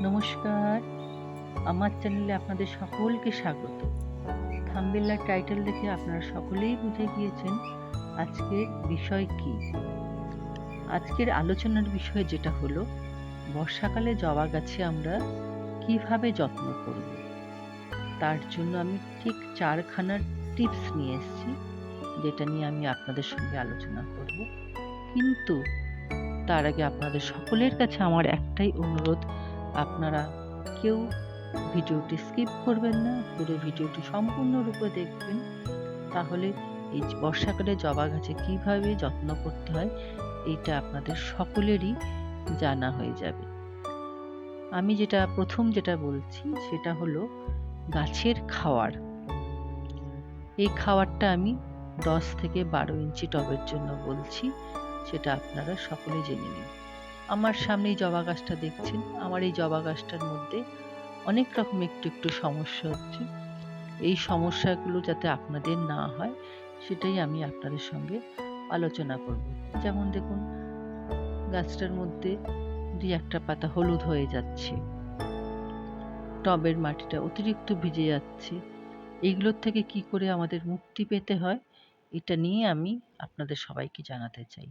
নমস্কার। আমার চ্যানেলে আপনাদের সকলকে স্বাগত। থাম্বেলার টাইটেল দেখে আপনারা সকলেই বুঝে গিয়েছেন আজকের বিষয় কি। আজকের আলোচনার বিষয় যেটা হলো, বর্ষাকালে জবা গাছে আমরা কীভাবে যত্ন করব? তার জন্য আমি ঠিক চারখানার টিপস নিয়ে এসেছি, যেটা নিয়ে আমি আপনাদের সঙ্গে আলোচনা করব। কিন্তু তার আগে আপনাদের সকলের কাছে আমার একটাই অনুরোধ আপনারা কেউ ভিডিওটি স্কিপ করবেন না, পুরো ভিডিওটি সম্পূর্ণরূপে দেখবেন। তাহলে এই বর্ষাকালে জবা গাছে কীভাবে যত্ন করতে হয় এইটা আপনাদের সকলেরই জানা হয়ে যাবে। আমি যেটা, প্রথম যেটা বলছি, সেটা হলো গাছের খাওয়ার। এই খাওয়ারটা আমি দশ থেকে বারো ইঞ্চি টবের জন্য বলছি, সেটা আপনারা সকলে জেনে নিন। আমার সামনে জবা গাছটা দেখছেন, আমার এই জবা গাছটার মধ্যে অনেক রকম একটু একটু সমস্যা হচ্ছে। এই সমস্যাগুলো যাতে আপনাদের না হয়, সেটাই আমি আপনাদের সঙ্গে আলোচনা করব। যেমন দেখুন, গাছটার মধ্যে দুই একটা পাতা হলুদ হয়ে যাচ্ছে। টবের মাটিটা অতিরিক্ত ভিজে যাচ্ছে। এইগুলোর থেকে কি করে আমাদের মুক্তি পেতে হয়, এটা নিয়ে আমি আপনাদের সবাইকে জানাতে চাই।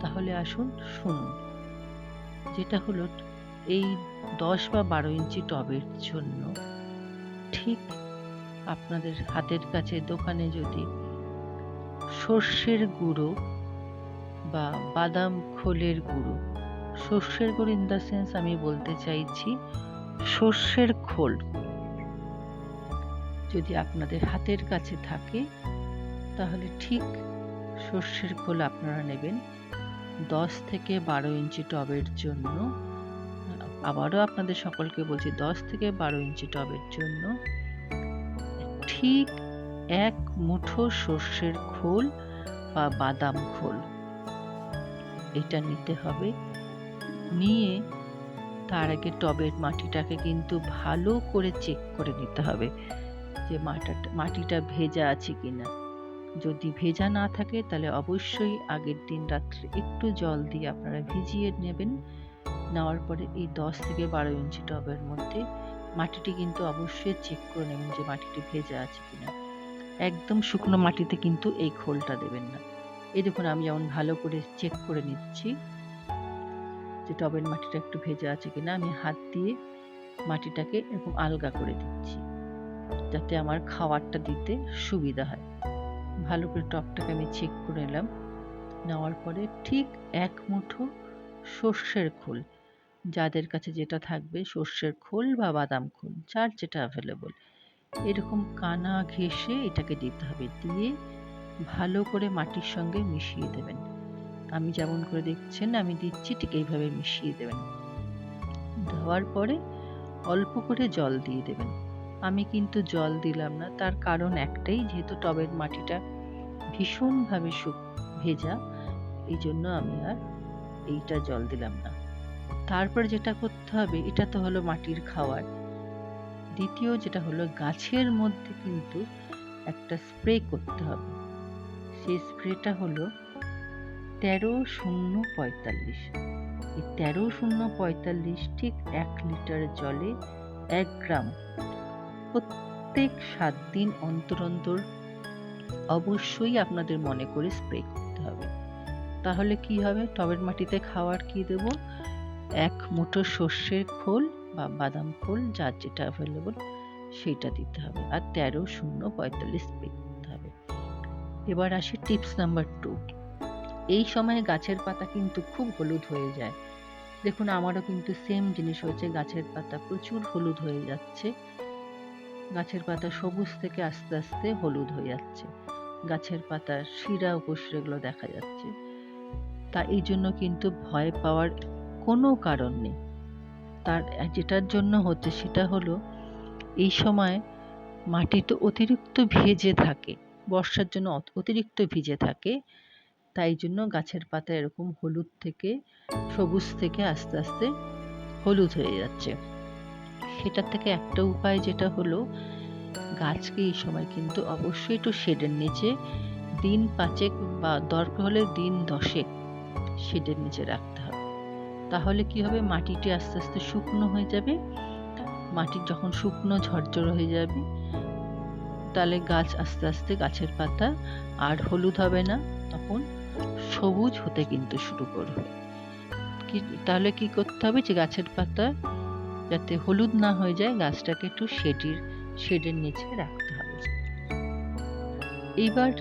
তাহলে আসুন, শুনুন। যেটা হলো এই দশ বা বারো ইঞ্চি টবের জন্য। ঠিক আপনাদের হাতের কাছে দোকানে যদি সর্ষের গুঁড়ো বা বাদাম খোলের গুঁড়ো, সর্ষের গুঁড়ো ইন দ্য সেন্স আমি বলতে চাইছি সর্ষের খোল। যদি আপনাদের হাতের কাছে থাকে, তাহলে ঠিক সর্ষের খোল আপনারা নেবেন। দশ থেকে বারো ইঞ্চি টবের জন্য, আবারও আপনাদের সকলকে বলছি দশ থেকে বারো ইঞ্চি টবের জন্য ঠিক এক মুঠো সর্ষের খোল বা বাদাম খোল। এটা নিতে হবে। নিয়ে তার আগে টবের মাটিটাকে কিন্তু ভালো করে চেক করে নিতে হবে যে মাটাটা ভেজা আছে কিনা। যদি ভেজা না থাকে, তাহলে অবশ্যই আগের দিন রাত্রে একটু জল দিয়ে আপনারা ভিজিয়ে নেবেন। নেওয়ার পরে এই দশ থেকে বারো ইঞ্চি টবের মধ্যে মাটিটি কিন্তু অবশ্যই চেক করে নেবেন যে মাটিটি ভেজা আছে কিনা। একদম শুকনো মাটিতে কিন্তু এই খোলটা দেবেন না। এই দেখুন, আমি যেমন ভালো করে চেক করে নিচ্ছি যে টবের মাটিটা একটু ভেজা আছে কিনা। আমি হাত দিয়ে মাটিটাকে এরকম আলগা করে দিচ্ছি, যাতে আমার খাবারটা দিতে সুবিধা হয়। ভালো করে টপটাকে আমি চেক করে নিলাম নেওয়ার পরে ঠিক এক মুঠো সর্ষের খোল। যাদের কাছে যেটা থাকবে সর্ষের খোল বা বাদাম খোল, যার যেটা অ্যাভেলেবল এরকম কানা ঘেঁষে এটাকে দিতে হবে। দিয়ে ভালো করে মাটির সঙ্গে মিশিয়ে দেবেন। আমি যেমন করে দেখছেন, আমি দিচ্ছি, ঠিক এইভাবে মিশিয়ে দেবেন। দেওয়ার পরে অল্প করে জল দিয়ে দেবেন। আমি কিন্তু জল দিলাম না, তার কারণ একটাই, যেহেতু টবের মাটিটা ভীষণভাবে শুক ভেজা এই জন্য আমি আর এইটা জল দিলাম না। তারপর যেটা করতে হবে, এটা তো হলো মাটির খাওয়ার। দ্বিতীয় যেটা হলো, গাছের মধ্যে কিন্তু একটা স্প্রে করতে হবে। সেই স্প্রেটা হলো তেরো শূন্য পঁয়তাল্লিশ। এই তেরো শূন্য পঁয়তাল্লিশ ঠিক এক লিটার জলে এক গ্রাম প্রত্যেক সাত দিন অন্তর অন্তর অবশ্যই আপনাদের মনে করে স্প্রে করতে হবে। তাহলে কি হবে? টবের মাটিতে খাওয়ার কি দেব? এক মুঠো সর্ষের খোল বা বাদাম খোল, যার যেটা অ্যাভেলেবল সেইটা দিতে হবে। আর তেরো শূন্য পঁয়তাল্লিশ স্প্রে করতে হবে। এবার আসি টিপস নাম্বার টু এই সময় গাছের পাতা কিন্তু খুব হলুদ হয়ে যায়। দেখুন, আমারও কিন্তু সেম জিনিস হয়েছে। গাছের পাতা প্রচুর হলুদ হয়ে যাচ্ছে। গাছের পাতা সবুজ থেকে আস্তে আস্তে হলুদ হয়ে যাচ্ছে। গাছের পাতার শিরা উপশিরাগুলো দেখা যাচ্ছে। তা এই জন্য কিন্তু ভয় পাওয়ার কোনো কারণ নেই। তার, যেটার জন্য হচ্ছে সেটা হলো, এই সময় মাটি তো অতিরিক্ত ভেজে থাকে, বর্ষার জন্য অতিরিক্ত ভিজে থাকে। তাই জন্য গাছের পাতা এরকম হলুদ থেকে, সবুজ থেকে আস্তে আস্তে হলুদ হয়ে যাচ্ছে। সেটার থেকে একটা উপায় যেটা হলো, গাছকে এই সময় কিন্তু অবশ্যই একটু শেডের নিচে দিন পাঁচেক বা দরকার হলে দিন দশেক শেডের নিচে রাখতে হবে। তাহলে কি হবে? মাটিটি আস্তে আস্তে শুকনো হয়ে যাবে। মাটি যখন শুকনো ঝরঝর হয়ে যাবে, তাহলে গাছ আস্তে আস্তে গাছের পাতা আর হলুদ হবে না, তখন সবুজ হতে কিন্তু শুরু করবে। কি, তাহলে কি করতে হবে? যে গাছের পাতা যাতে হলুদ না হয়ে যায়, গাছটাকে একটু শেডির, শেডের নিচে রাখতে হবে। এইবার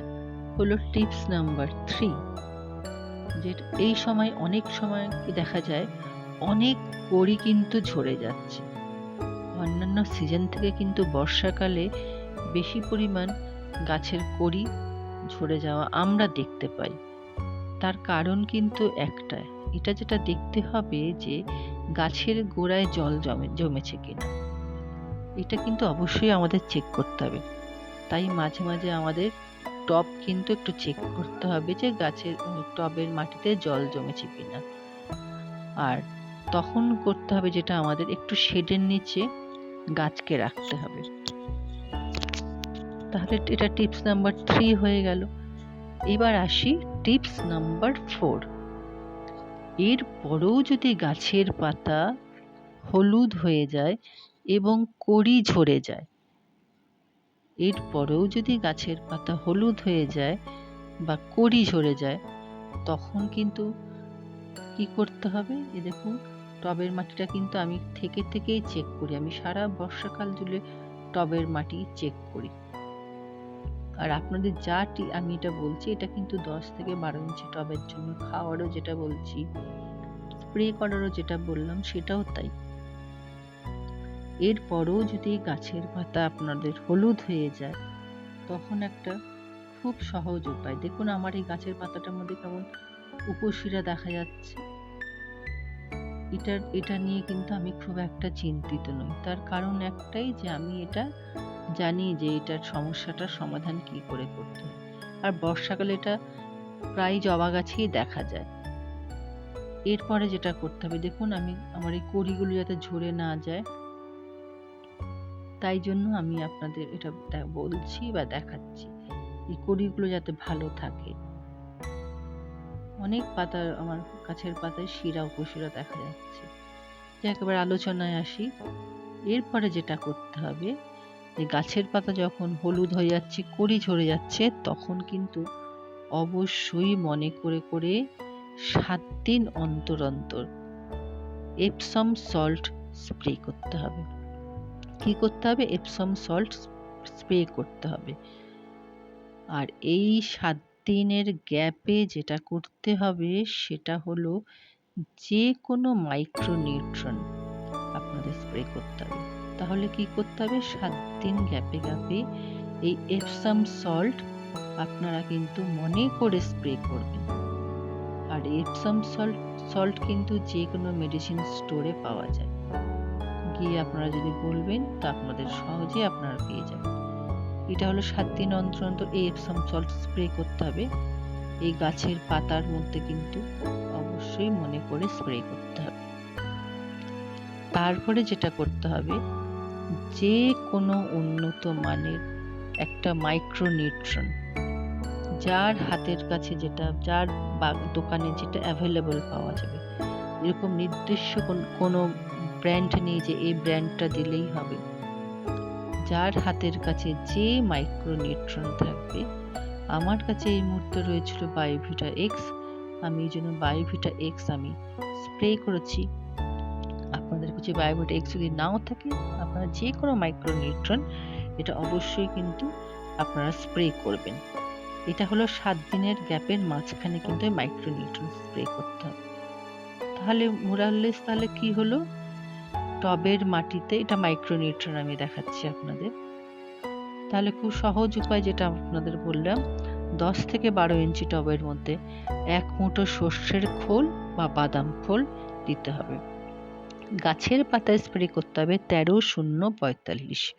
হলো টিপস নাম্বার থ্রি যে এই সময়, অনেক সময় দেখা যায়, অনেক কড়ি কিন্তু ঝরে যাচ্ছে। অন্যান্য সিজন থেকে কিন্তু বর্ষাকালে বেশি পরিমাণ গাছের কড়ি ঝরে যাওয়া আমরা দেখতে পাই। তার কারণ কিন্তু একটাই, এটা যেটা দেখতে হবে যে গাছের গোড়ায় জল জমে, জমেছে কিনা। এটা কিন্তু অবশ্যই আমাদের চেক করতে হবে। তাই মাঝে মাঝে আমাদের টব কিন্তু একটু চেক করতে হবে যে গাছের টবের মাটিতে জল জমেছে কিনা। আর তখন করতে হবে যেটা আমাদের একটু শেডের নিচে গাছকে রাখতে হবে। তাহলে এটা টিপস নাম্বার থ্রি হয়ে গেল। এবার আসি টিপস নাম্বার ফোর এর পরেও যদি গাছের পাতা হলুদ হয়ে যায় এবং কড়ি ঝরে যায় এর পরেও যদি গাছের পাতা হলুদ হয়ে যায় বা কড়ি ঝরে যায়, তখন কিন্তু কি করতে হবে? এ দেখুন, টবের মাটিটা কিন্তু আমি থেকে থেকেই চেক করি। আমি সারা বর্ষাকাল জুড়ে টবের মাটি চেক করি। আর আপনাদের যা আমি এটা বলছি, এটা কিন্তু দশ থেকে বারো ইঞ্চি টবের জন্য খাওয়ারও যেটা বলছি, স্প্রে করারও যেটা বললাম, সেটাও তাই। এরপরও যদি গাছের পাতা আপনাদের হলুদ হয়ে যায়, তখন একটা খুব সহজ উপায়। দেখুন, আমার এই গাছের পাতাটার মধ্যে কেমন উপশিরা দেখা যাচ্ছে। এটা এটা নিয়ে কিন্তু আমি খুব একটা চিন্তিত নই। তার কারণ একটাই যে আমি এটা জানি যে এটার সমস্যাটার সমাধান কি করে করতে আর বর্ষাকালে এটা প্রায় জবা গাছেই দেখা যায়। এরপরে যেটা করতে হবে, দেখুন আমি আমার এই কড়িগুলো যাতে ঝরে না যায়, তাই জন্য আমি আপনাদের এটা বলছি বা দেখাচ্ছি। এই কড়িগুলো যাতে ভালো থাকে। অনেক পাতা আমার গাছের পাতায় শিরা, উপশিরা দেখা যাচ্ছে। যে একেবারে আলোচনায় আসি। এরপরে যেটা করতে হবে যে গাছের পাতা যখন হলুদ হয়ে যাচ্ছে, কড়ি ঝরে যাচ্ছে, তখন কিন্তু অবশ্যই মনে করে করে সাত দিন অন্তর অন্তর এপসম সল্ট স্প্রে করতে হবে। কি করতে হবে? এপসম সল্ট স্প্রে করতে হবে। আর এই সাত দিনের গ্যাপে যেটা করতে হবে, সেটা হলো যে কোনো মাইক্রোনিউট্রন আপনাদের স্প্রে করতে হবে। তাহলে কি করতে হবে? সাত দিন গ্যাপে গ্যাপে এই এপসাম সল্ট আপনারা কিন্তু মনে করে স্প্রে করবেন। আর এপসাম সল্ট সল্ট কিন্তু যে কোনো মেডিসিন স্টোরে পাওয়া যায়। গিয়ে আপনারা যদি বলবেন, তা আপনাদের সহজে আপনারা পেয়ে যাবেন। এটা হলো সাত দিন অন্তর অন্তর এই এপসাম সল্ট স্প্রে করতে হবে। এই গাছের পাতার মধ্যে কিন্তু অবশ্যই মনে করে স্প্রে করতে হবে। তারপরে যেটা করতে হবে যে কোনো উন্নত মানের একটা মাইক্রোনিউট্রন যার হাতের কাছে যেটা, যার দোকানে যেটা অ্যাভেলেবল পাওয়া যাবে। এরকম নির্দিষ্ট কোনো ব্র্যান্ড নেই যে এই ব্র্যান্ডটা দিলেই হবে। যার হাতের কাছে যে মাইক্রোনিউট্রন থাকবে, আমার কাছে এই মুহূর্তে রয়েছিল বায়োভিটা এক্স আমি এই জন্য বায়োভিটা এক্স আমি স্প্রে করেছি। আপনাদের কাছে বায়োভিটা এক্স যদি নাও থাকে, আপনারা যে কোনো মাইক্রোনিউট্রন এটা অবশ্যই কিন্তু আপনারা স্প্রে করবেন। এটা হলো সাত দিনের গ্যাপের মাঝখানে কিন্তু মাইক্রোনিউট্রন স্প্রে করতে হবে। তাহলে মোরাললেস তাহলে কি হলো? টবের মাটিতে, এটা মাইক্রোনিউট্রন আমি দেখাচ্ছি আপনাদের। তাহলে খুব সহজ উপায় যেটা আপনাদের বললাম, দশ থেকে বারো ইঞ্চি টবের মধ্যে এক মুঠো সর্ষের খোল বা বাদাম খোল দিতে হবে। গাছের পাতায় স্প্রে করতে হবে তেরো শূন্য পঁয়তাল্লিশ।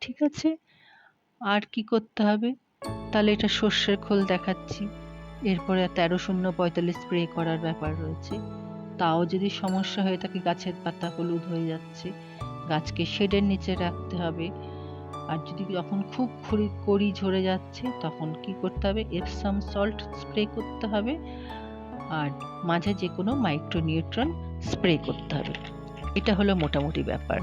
ঠিক আছে? আর কি করতে হবে? তাহলে এটা সর্ষের খোল দেখাচ্ছি। এরপরে তেরো শূন্য পঁয়তাল্লিশ স্প্রে করার ব্যাপার রয়েছে। তাও যদি সমস্যা হয়ে থাকে গাছের পাতা হলুদ হয়ে যাচ্ছে, গাছকে শেডের নিচে রাখতে হবে। আর যদি যখন খুব খড়ি, কড়ি ঝরে যাচ্ছে, তখন কি করতে হবে? এপসাম সল্ট স্প্রে করতে হবে। আর মাঝে যে কোনো মাইক্রোনিউট্রন স্প্রে করতে হবে। এটা হলো মোটামুটি ব্যাপার।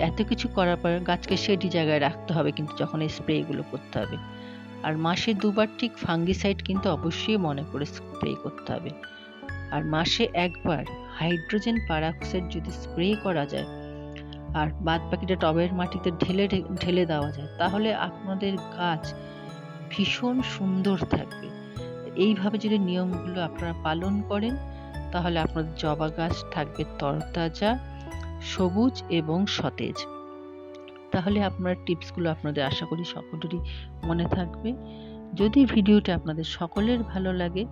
এত কিছু করার পর গাছকে সেটি জায়গায় রাখতে হবে কিন্তু যখন এই স্প্রেগুলো করতে হবে। আর মাসে দুবার ঠিক ফাঙ্গিসাইড কিন্তু অবশ্যই মনে করে স্প্রে করতে হবে। আর মাসে একবার হাইড্রোজেন পারাক্সাইড যদি স্প্রে করা যায় আর বাদ বাকিটা টবের মাটিতে ঢেলে ঢেলে দেওয়া যায়, তাহলে আপনাদের গাছ ভীষণ সুন্দর থাকবে। এইভাবে যদি নিয়মগুলো আপনারা পালন করেন তাহলে আপনাদের জবা গাছ থাকবে তরতাজা, সবুজ এবং সতেজ। তাহলে আপনার টিপসগুলো আপনাদের আশা করি সকলেরই মনে থাকবে। যদি ভিডিওটা আপনাদের সকলের ভালো লাগে,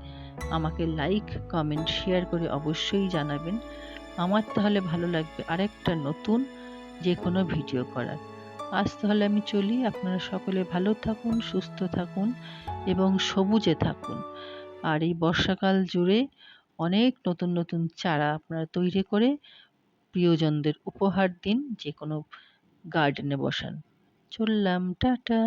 আমাকে লাইক কমেন্ট শেয়ার করে অবশ্যই জানাবেন। আমার তাহলে ভালো লাগবে আরেকটা নতুন যে কোনো ভিডিও করার। আজ তাহলে আমি চলি, আপনারা সকলে ভালো থাকুন, সুস্থ থাকুন এবং সবুজে থাকুন। আর এই বর্ষাকাল জুড়ে অনেক নতুন নতুন চারা আপনারা তৈরি করে প্রিয়জনদের উপহার দিন যে কোনো গার্ডেনে বসান। চললাম, টাটা!